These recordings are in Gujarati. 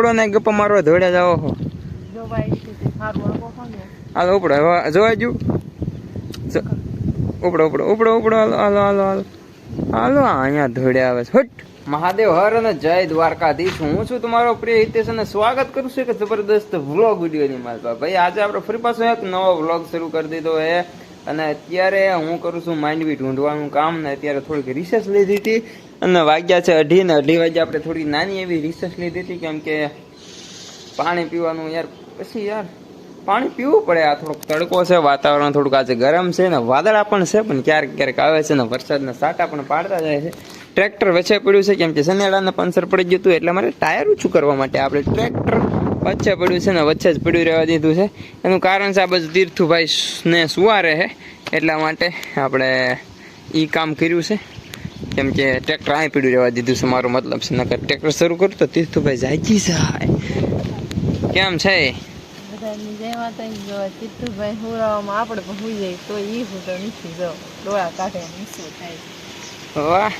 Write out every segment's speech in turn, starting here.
ઉપડો ને ગપ્પા મારવા ધોડ્યા જાઓ હો. હાલો ઉપડો હવે જોવા જુ ઉપડો ઉપડો ઉપડો ઉપડો હાલો હાલો હાલો હાલો. હાલો અહીંયા ધોડ્યા આવે છે. હટ. મહાદેવ હર અને જય દ્વારકાધીશ. હું છું તમારો પ્રિય હિતેશ અને સ્વાગત કરું છું એક જબરદસ્ત વ્લોગ વિડીયોની મારી ભાઈ આજે આપણે ફરી પાછો એક નવો વ્લોગ શરૂ કરી દીધો હે અને અત્યારે હું કરું છું માંડવી ઢૂંઢવાનું કામ. ને અત્યારે થોડીક રિસર્ચ લીધી હતી. અને વાગ્યા છે અઢી ને અઢી વાગ્યા આપણે થોડી નાની એવી રિસર્ચ લીધી હતી, કેમ કે પાણી પીવાનું યાર, પછી યાર, પાણી પીવું પડે, આ થોડોક તડકો છે, વાતાવરણ થોડુંક આજે ગરમ છે ને વાદળા પણ છે, પણ ક્યારેક ક્યારેક આવે છે ને વરસાદના સાટા પણ પાડતા જાય છે. ટ્રેક્ટર વચ્ચે પડ્યું છે, કેમ કે શનિયાળાને પંચર પડી ગયું હતું, એટલે મારે ટાયર ઊંચું કરવા માટે આપણે ટ્રેક્ટર વચ્ચે પડ્યું છે ને વચ્ચે જ પડ્યું રહેવા દીધું છે. એનું કારણ છે, આ બધું તીર્થુભાઈ ને સુવા રહે એટલા માટે આપણે એ કામ કર્યું છે. કેમ કે ટ્રેક્ટર અહીં પીડ્યું રહેવા દીધું છે મારો મતલબ છે નકર ટ્રેક્ટર શરૂ કરું તો તીર્થુભાઈ જી જાય. કેમ છે? જો જાય નીચું થાય. વાહ.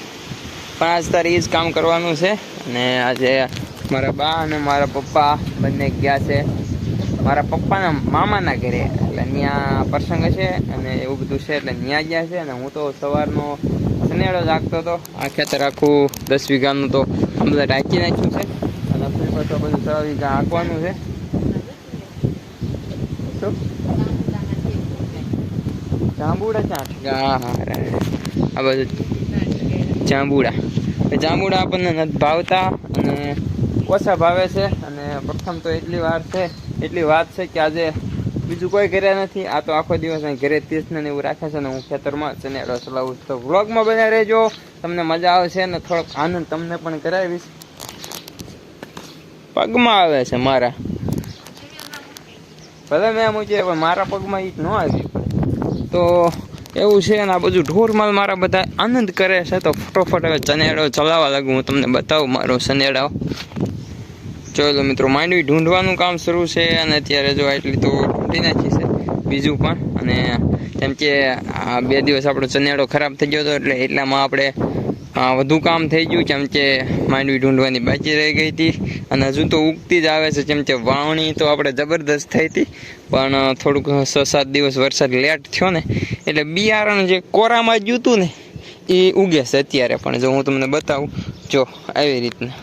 પણ આજ તારે એ જ કામ કરવાનું છે? અને આજે મારા બા અને મારા પપ્પા બંને ગયા છે. મારા પપ્પાના મામાના ઘરે. એટલે ત્યાં પ્રસંગ છે અને એવું બધું છે એટલે ત્યાં ગયા છે અને હું તો સવારનો સનેડો જાગતો હતો. આ ખેતર આખું દસ વીઘાનું તો આમ બધા ઢાંકી નાખ્યું છે. અને આપણી પાસે બધું છ વીઘા હાંકવાનું છે. જાંબુડા ક્યાં આ બધું જાંબુડા. જાંબુડા આપણને ભાવતા અને ઓછા ભાવે છે અને પ્રથમ તો એટલી વાર છે, એટલી વાત છે કે આજે બીજું કોઈ ઘરે નથી. આ તો આખો દિવસ અહીં ઘરે તીર્થને એવું રાખે છે ને હું ખેતરમાં ચનેડો ચલાવું છું. તો વ્લોગમાં બને રહેજો. તમને મજા આવશે ને થોડોક આનંદ તમને પણ કરાવીશ. પગમાં આવે છે મારા. ભલે મેં મૂકીએ પણ મારા પગમાં ઈ ન આવી તો એવું છે અને આ બધું ઢોરમાલ મારા બધા આનંદ કરે છે. તો ફટોફટ હવે ચનેડો ચલાવવા લાગુ. હું તમને બતાવું મારો ચનેડાઓ ચોલો મિત્રો, માંડવી ઢૂંઢવાનું કામ શરૂ છે અને અત્યારે જો એટલી તો ઢૂંઢી નાખી છે. બીજું પણ. અને કેમ કે બે દિવસ આપણો ચનેડો ખરાબ થઈ ગયો હતો એટલે એટલામાં આપણે વધુ કામ થઈ ગયું. કેમ કે માંડવી ઢૂંઢવાની બાકી રહી ગઈ હતી. અને હજુ તો ઉગતી જ આવે છે. કેમ કે વાવણી તો આપણે જબરદસ્ત થઈ હતી. પણ થોડુંક છ સાત દિવસ વરસાદ લેટ થયો ને, એટલે બિયારણ જે કોરામાં ગયું હતું ને, એ ઉગે છે અત્યારે. પણ જો હું તમને બતાવું, જો, આવી રીતના.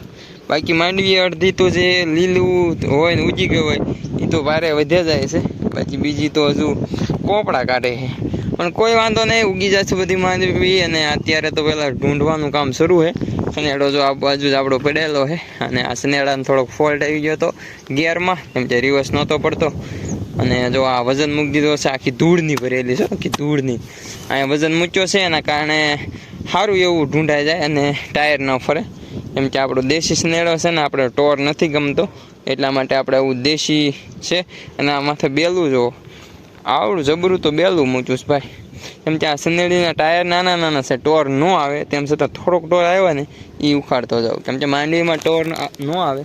બાકી માંડવી અડધી તો જે લીલું હોય ને, ઉગી ગયું હોય, એ તો ભારે વધ્યા જાય છે. બાકી બીજી તો હજુ કોપડા કાઢે છે. પણ કોઈ વાંધો નહીં, ઉગી જશે બધી માંડવી અને અત્યારે તો પહેલાં ઢૂંઢવાનું કામ શરૂ છે. સનેડો જો આ બાજુ જ આપણો પડેલો છે અને આ સનેડાને થોડોક ફોલ્ટ આવી ગયો હતો ગિયરમાં, કેમ કે રિવર્સ નહોતો પડતો. અને જો આ વજન મૂકી દીધો છે, આખી ધૂળની ભરેલી છે, આખી ધૂળની. અહીંયા વજન મૂક્યો છે, એના કારણે સારું એવું ઢૂંઢાઈ જાય અને ટાયર ન ફરે. કેમ કે આપણો દેશી સ્નેડો છે ને, આપણે ટોર નથી ગમતો. એટલા માટે આપણે આવું દેશી છે અને આ માથે બેલું જો આવડું જબરું તો બેલું મૂચું ભાઈ. કેમ કે આ સનેડીના ટાયર નાના નાના છે, ટોર ન આવે, તેમ છતાં થોડોક ટોર આવ્યો ને એ ઉખાડતો જાઉં. કેમ કે માંડવીમાં ટોર ન આવે,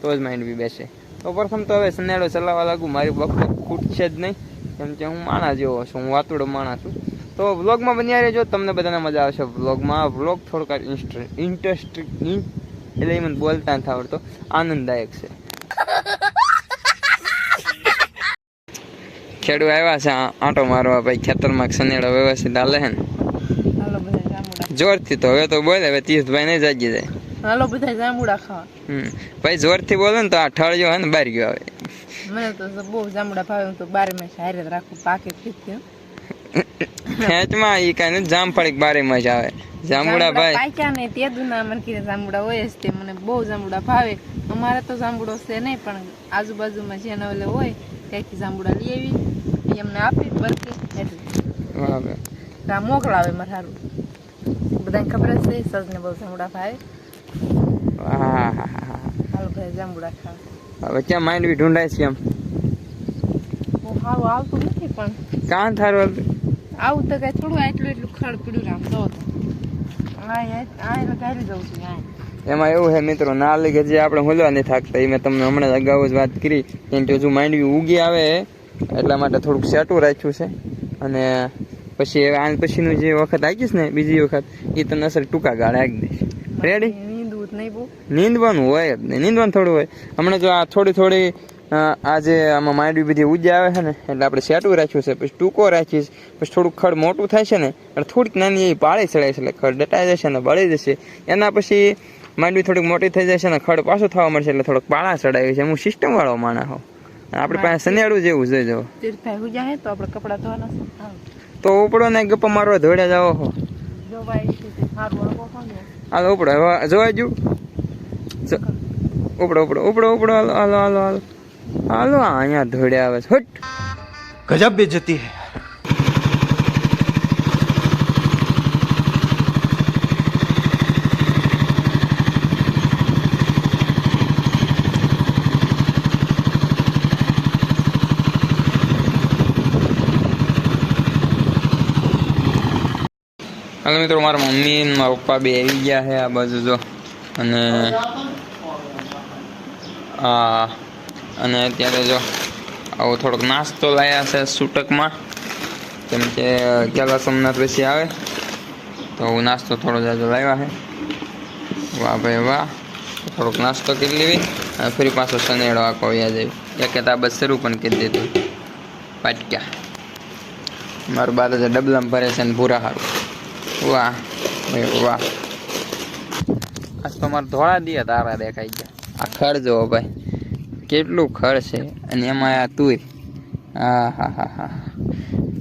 તો જ માંડવી બેસે. તો પ્રથમ તો હવે સનેડો ચલાવવા લાગુ, મારી વખત ખૂટશે જ નહીં. કેમ કે હું માણસ જેવો છું, હું વાતુડો માણસ છું. તો વ્લોગમાં બન્યા રહેજો, તમને બધાને મજા આવશે વ્લોગમાં. વ્લોગ થોડોક ઇન્ટરેસ્ટ એટલે મને બોલતા નથી આવડતો, આનંદદાયક છે. ખેડૂ આવ્યા છે આંટો મારવા ભાઈ ખેતરમાં સનેડો વ્યવસ્થિત હાલે છે ને? જોરથી તો હવે તો બોલે હવે તીર્થભાઈ નહીં જાગી જાય. હાલો બધા જાંબુડા ખાવા. હમ ભાઈ જોરથી બોલે ને તો આ ઠળિયો હે ને બહાર ગયો આવે મને તો બહુ જામુડા ભાવે હું તો બારે મેં હારે રાખું પાકે ફીટ ખેંચમાં એ કાને જામ જામફળી બારે મજા આવે. જાંબુડા ભાઈ. પાક્યા ને તે દુના મને કીધે જાંબુડા હોય છે તે. મને બહુ જાંબુડા ભાવે. અમારે તો જાંબુડો છે નહીં પણ આજુબાજુમાં જે નવલે હોય ત્યાંથી જાંબુડા લઈ આવી. એમને આપી બરકી એટલે ભાઈ. મોકલાવે મારે સારું બધાને ખબર છે સજને બહુ જાંબુડા ભાવે. હાલો ભાઈ જાંબુડા ખાવ હવે ક્યાં બી ઢૂંઢાય છે એમ? હું સારું આવતું નથી પણ. કાં થારું? આવું તો કઈ થોડું આટલું એટલું ખડ પીડું રાખતો હતો એમાં એવું છે મિત્રો ના લીધે જે આપણે હોલવા નહીં થાકતા એ મેં તમને હમણાં અગાઉ જ વાત કરી. કેમ કે હજુ માંડવી ઉગી આવે એટલા માટે થોડુંક સેટું રાખ્યું છે. અને પછી હવે આ પછીનું જે વખત આવીશ ને બીજી વખત એ તને અસર ટૂંકા ગાળે આવી દઈશ. રેડી નીંદવું નહીં બહુ. નીંદવાનું હોય જ નહીં. નીંદવાનું થોડું હોય. હમણાં જો આ થોડી થોડી અ, આ આમાં માંડવી બધી ઉજી આવે છે ને એટલે આપણે સેટું રાખ્યું છે પછી ટૂંકો રાખીશ પછી થોડુંક ખડ મોટું થાય છે ને એટલે થોડીક નાની એવી પાળી ચડાય છે એટલે ખડ દટાઈ જશે ને બળી જશે. એના પછી માંડવી થોડીક મોટી થઈ જશે ને ખડ પાછું થવા મળશે એટલે થોડોક પાળા ચડાવી છે. હું સિસ્ટમ વાળો માણસ હોઉં. આપણે પાસે સનેડું જેવું છે જો. તો આપણે કપડા ધોવાના તો ઉપડો ને ગપ્પા મારવા ધોડ્યા જાવ હો? હાલો ઉપડો હવે જોવા જુ ઉપડો ઉપડો ઉપડો ઉપડો હાલો હાલો હાલો હાલો. હાલો અહીંયા ધોડે આવે છે. હટ. ગજબ બે જતી હે. હાલો મિત્રો મારા મમ્મી મારા પપ્પા બે આવી ગયા છે આ બાજુ જો. અને આ અને અત્યારે જો આવો થોડોક નાસ્તો લાયા છે સૂટકમાં. કેમ કે કેલા સોમનાથ પછી આવે. તો હું નાસ્તો થોડો જાજો લાવ્યા છે. વાહ ભાઈ વાહ. થોડોક નાસ્તો કરી લેવી અને ફરી પાછો સનેડો આખો વ્યાજ આવી એક બસ શરૂ પણ કરી દીધું. પાટક્યા. મારું બાદ જે ડબલામાં ભરે છે ને ભૂરા હારું. વાહ ભાઈ વાહ. આજ તો મારે ધોળા દિયા તારા દેખાઈ ગયા. આ ખડ જુઓ ભાઈ. કેટલું ખડ છે? અને એમાં આ તુર. હા હા હા હા.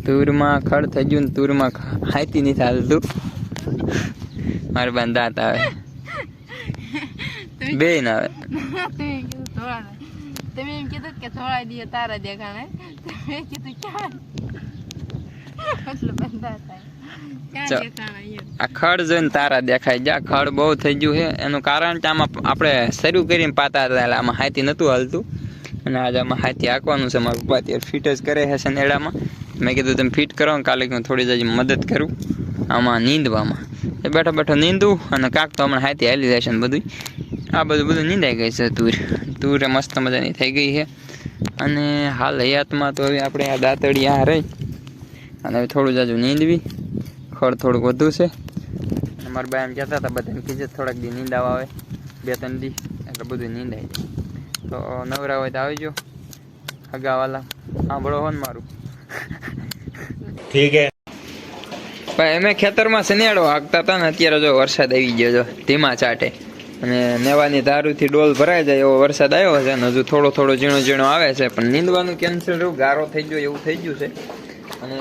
તુરમાં ખડ થઈ ગયું ને તુરમાં હાથી નથી હાલતું મારે બંધાત દાંત આવે. બે ના આવે. તમે એમ કીધું કે થોડા દિવસ તારા દેખાણે તમે કીધું ક્યાં? આ ખડ જોઈને તારા દેખાય. જા, ખડ બહુ થઈ ગયું છે. એનું કારણ કે આમાં આપણે શરૂ કરીને પાતા આમાં હાથી નહોતું હાલતું. અને આજે આમાં હાથી હાંકવાનું છે. મારા પપ્પા ફિટ જ કરે છે સનેડામાં મેં કીધું તમે ફિટ કરો કાલે હું થોડી જજી મદદ કરું. આમાં નીંદવામાં. એ બેઠો બેઠો નીંદું અને કાંક તો હમણાં હાથી હાલી જશે ને બધું આ બધું બધું નીંદાઈ ગઈ છે તુર. તુર મસ્ત મજાની થઈ ગઈ છે. અને હાલ હયાતમાં તો હવે આપણે આ દાંતડી આ રહી અને હવે થોડું જાજુ નીંદવી. ખડ થોડુંક વધુ છે. મારા ભાઈ એમ કહેતા હતા બધાને કીધે થોડાક દી નીંદાવા આવે. બે ત્રણ દી એટલે બધું નીંદાઈ જાય તો નવરા હોય તો આવજો. હગાવાલા સાંભળો હોય ને મારું. ઠીક ભાઈ અમે ખેતરમાં શનિયાળો હાંકતા હતા ને અત્યારે જો વરસાદ આવી ગયો જો ધીમા ચાટે. અને નેવાની દારૂથી ડોલ ભરાઈ જાય એવો વરસાદ આવ્યો છે અને હજુ થોડો થોડો ઝીણો ઝીણો આવે છે પણ નીંદવાનું કેન્સલ રહ્યું ગારો થઈ ગયો એવું થઈ ગયું છે. અને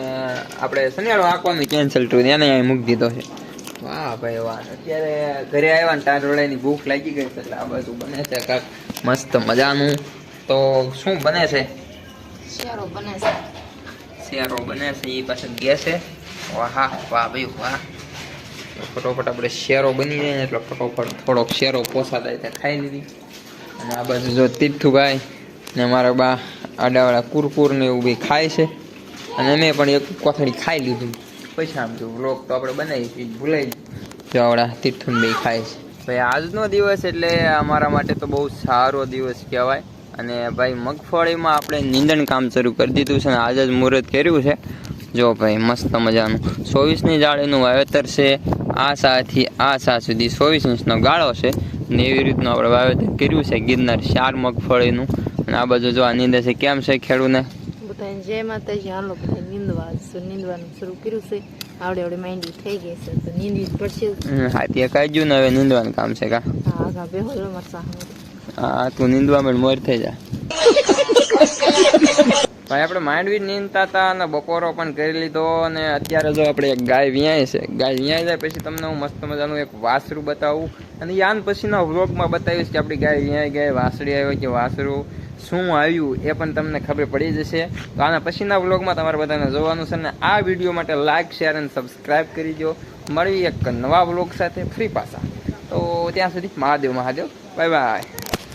આપણે શનિયાળો આંકવાનું કેન્સલ થયું એને અહીં મૂકી દીધો છે. વાહ ભાઈ વાહ અત્યારે ઘરે આવ્યા ને રોડાની ભૂખ લાગી ગઈ છે એટલે આ બધું બને છે કાંક મસ્ત મજાનું. તો શું બને છે? શિયારો બને છે. શિયારો બને છે એ પાછળ ગેસે વાહ વાહ ભાઈ વાહ. ફટોફટ આપણે શેરો બની જાય ને એટલે ફટોફટ થોડોક શેરો પોસા થાય ત્યાં ખાઈ લીધી. અને આ બાજુ જો તીર્થુભાઈ ને મારા બા આડાવાળા કુરકુર ને એવું બી ખાય છે. અને મેં પણ એક કોથળી ખાઈ લીધું. પછી આમ જો વ્લોગ તો આપણે બનાવી ભૂલાઈ જો આવડા તીર્થુન ખાય છે. ભાઈ, આજનો દિવસ એટલે અમારા માટે તો બહુ સારો દિવસ કહેવાય. અને ભાઈ, મગફળીમાં આપણે નીંદણ કામ શરૂ કરી દીધું છે અને આજે જ મુહૂર્ત કર્યું છે. જો ભાઈ, મસ્ત મજાનું. ચોવીસની જાળીનું વાવેતર છે. આ સાથી, આ સા સુધી ચોવીસ ઇંચનો ગાળો છે. ને એવી રીતનું આપણે વાવેતર કર્યું છે ગિરનાર ચાર મગફળીનું. અને આ બાજુ જો આ નીંદે છે, કેમ છે ખેડૂને? જય માતાજી હાલો બધા નીંદવા નીંદવાનું શરૂ કર્યું છે. આવડે આવડે માંડી થઈ ગઈ છે તો નીંદવી જ. પડશે હા હાથીએ કાજુ ને હવે નીંદવાનું કામ છે કા? હા કા બે હોલો મરસા હા તું નીંદવા માંડ મોર થઈ જા. ભાઈ આપણે માંડવી નીંદતા હતા અને બપોરો પણ કરી લીધો અને અત્યારે જો આપણે એક ગાય વ્યાય છે ગાય વ્યાય જાય પછી તમને હું મસ્ત મજાનું એક વાસરું બતાવું. અને યાન પછીના વ્લોગમાં બતાવીશ કે આપણી ગાય વ્યાય ગઈ વાસળી આવ્યો કે વાસરું. શું આવ્યું એ પણ તમને ખબર પડી જશે. તો આના પછીના વ્લોગમાં તમારે બધાને જોવાનું છે અને આ વીડિયો માટે લાઇક શેર અને સબસ્ક્રાઈબ કરી દો. મળી એક નવા વ્લોગ સાથે ફ્રી પાસા તો ત્યાં સુધી મહાદેવ મહાદેવ. Bye bye